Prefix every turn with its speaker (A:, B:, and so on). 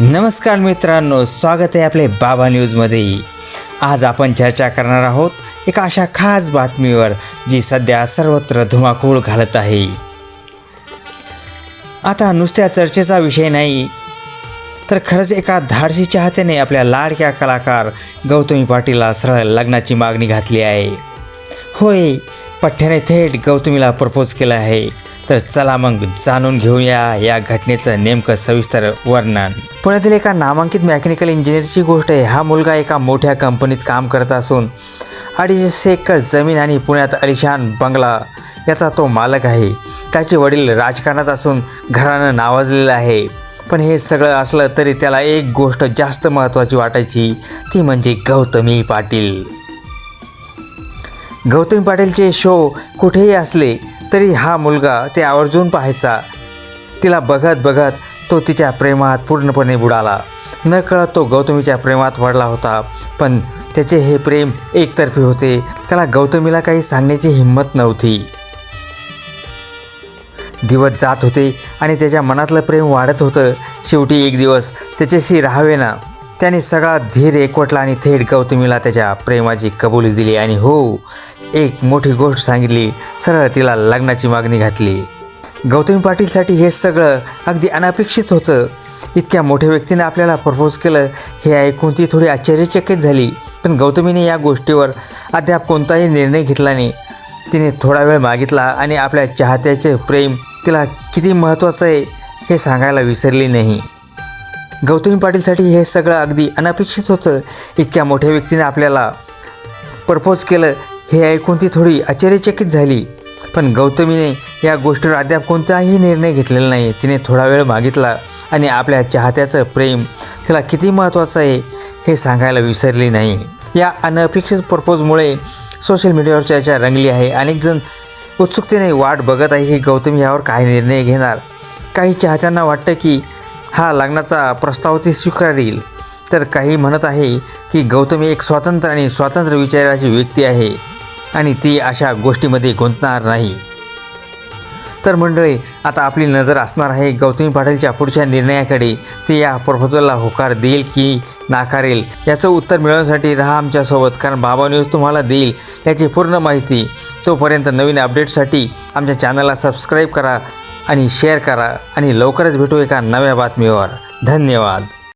A: नमस्कार मित्रांनो स्वागत आहे आपले बाबा न्यूजमध्ये आज आपण चर्चा करणार आहोत एका अशा खास बातमीवर जी सध्या सर्वत्र धुमाकूळ घालत आहे. आता नुसत्या चर्चेचा विषय नाही तर खरंच एका धाडसी चाहत्याने आपल्या लाडक्या कलाकार गौतमी पाटीलला सरळ लग्नाची मागणी घातली आहे. होय पठ्ठ्याने थेट गौतमीला प्रपोज केला आहे. तर चला मग जाणून घेऊया या घटनेचं नेमकं सविस्तर वर्णन. पुण्यातील एका नामांकित मेकॅनिकल इंजिनिअरची गोष्ट आहे. हा मुलगा एका मोठ्या कंपनीत काम करत असून अडीचशे एकर जमीन आणि पुण्यात अलिशान बंगला याचा तो मालक आहे. त्याचे वडील राजकारणात असून घरानं नावाजलेलं आहे. पण हे सगळं असलं तरी त्याला एक गोष्ट जास्त महत्त्वाची वाटायची ती म्हणजे गौतमी पाटील. गौतमी पाटीलचे शो कुठेही असले तरी हा मुलगा ते आवर्जून पाहायचा. तिला बघत बघत तो तिच्या प्रेमात पूर्णपणे बुडाला. न कळत तो गौतमीच्या प्रेमात पडला होता. पण त्याचे हे प्रेम एकतर्फी होते. त्याला गौतमीला काही सांगण्याची हिंमत नव्हती. दिवस जात होते आणि त्याच्या मनातलं प्रेम वाढत होतं. शेवटी एक दिवस त्याच्याशी राहावे ना त्याने सगळा धीर एकवटला आणि थेट गौतमीला त्याच्या प्रेमाची कबुली दिली आणि हो एक मोठी गोष्ट सांगितली. सरळ तिला लग्नाची मागणी घातली. गौतमी पाटीलसाठी हे सगळं अगदी अनपेक्षित होतं. इतक्या मोठ्या व्यक्तीने आपल्याला प्रपोज केलं हे ऐकून ती थोडी आश्चर्यचकित झाली. पण गौतमीने या गोष्टीवर अद्याप कोणताही निर्णय घेतला नाही. तिने थोडा वेळ मागितला आणि आपल्या चाहत्याचे प्रेम तिला किती महत्त्वाचं आहे हे सांगायला विसरली नाही. गौतमी पाटीलसाठी हे सगळं अगदी अनपेक्षित होतं. इतक्या मोठ्या व्यक्तीने आपल्याला प्रपोज केलं हे ऐकून ती थोडी आश्चर्यचकित झाली. पण गौतमीने या गोष्टीवर अद्याप कोणताही निर्णय घेतलेला नाही. तिने थोडा वेळ मागितला आणि आपल्या चाहत्याचं प्रेम तिला किती महत्त्वाचं आहे हे सांगायला विसरली नाही. या अनपेक्षित प्रपोजमुळे सोशल मीडियावर चर्चा रंगली आहे. अनेकजण उत्सुकतेने वाट बघत आहे की गौतमी यावर काय निर्णय घेणार. काही चाहत्यांना वाटतं की हा लग्नाचा प्रस्ताव ती स्वीकारेल. तर काही म्हणत आहे की गौतमी एक स्वातंत्र्य आणि स्वातंत्र्य विचाराची व्यक्ती आहे आणि ती अशा गोष्टीमध्ये गुंतणार नाही. तर मंडळी आता आपली नजर असणार आहे गौतमी पाटीलच्या पुढच्या निर्णयाकडे. ती या प्रपोजलला होकार देईल की नाकारेल? याचं उत्तर मिळवण्यासाठी राहा आमच्यासोबत कारण बाबा न्यूज तुम्हाला देईल याची पूर्ण माहिती. तोपर्यंत नवीन अपडेटसाठी आमच्या चॅनलला सबस्क्राईब करा. आणि शेअर करा आणि लवकरच भेटू एका नव्या बातमीवर. धन्यवाद.